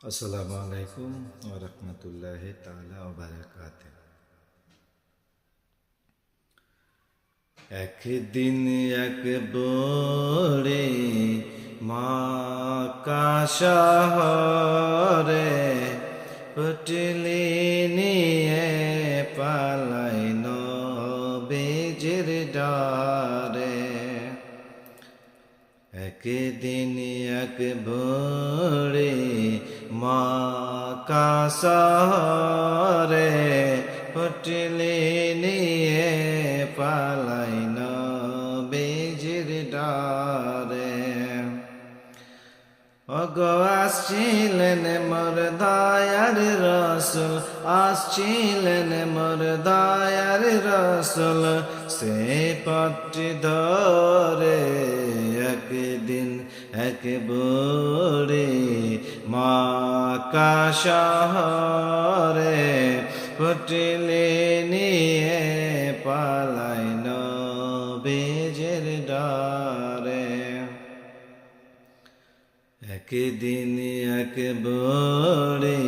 আসসালামু আলাইকুম ওরহমতুল্লাহ তালা একদিন এক বড়ে মা কাশহরে পটলি নিয়ে পালাই নবীজির ডারে একদিন এক ভোরে কাসরে পটলি নিয়ে পালাই নবীজির ডারে অগ আসছিলেন মোর দয়ার রসুল আসছিলেন মোর দয়ার রসুল সে পত্রি ধরে একদিন এক বুড়ি মা কাশহরে পুটলি নিয়ে পালাই নবীজের ডারে। একদিন এক বড়ে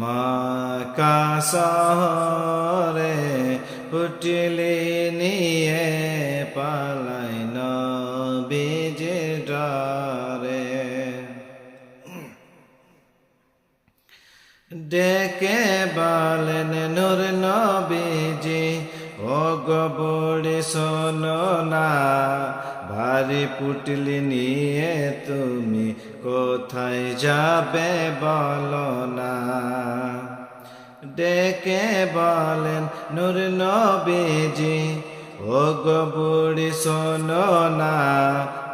মা কাশরে পুটলি নিয়ে পালাই ডেকে বলেন নূর নবীজি, ও গবড়ে শোনো না, ভারী পুটলি নিয়ে তুমি কোথায় যাবে বলো না। ডেকে বলেন নূর নবীজি, ও গবড়ি শোনো না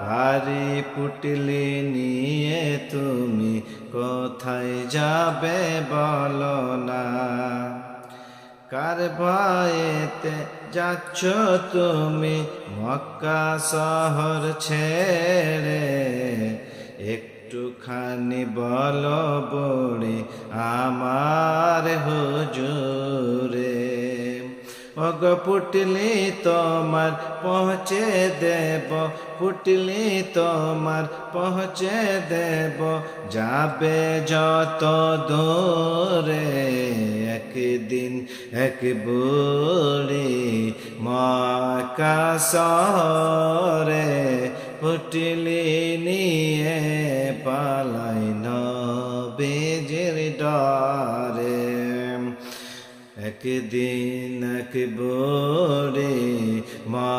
ভারী পুটলি নিয়ে তুমি কোথায় যাবে বলো না। কার ভয়েতে যাচ্ছ তুমি মক্কা শহর ছেড়ে। একটুখানি বলো বড়ি, আমার হুজুরে পুটলি তোমার, পৌঁছে দেব। পুটলি তোমার, পৌঁছে দেব। যাবে যত দূরে একদিন এক বুড়ি মাকাশরে পুটলি নিয়ে পালাই নবীজির ডরে। একদিন একবরে মা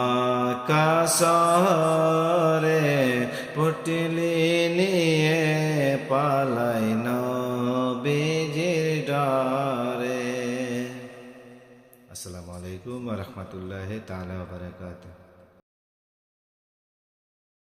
কাসরে পটলি নিয়ে পালাই নবীজির ডারে। আসসালামু আলাইকুম রহমতুল্লাহ তালা বারকাতুহ।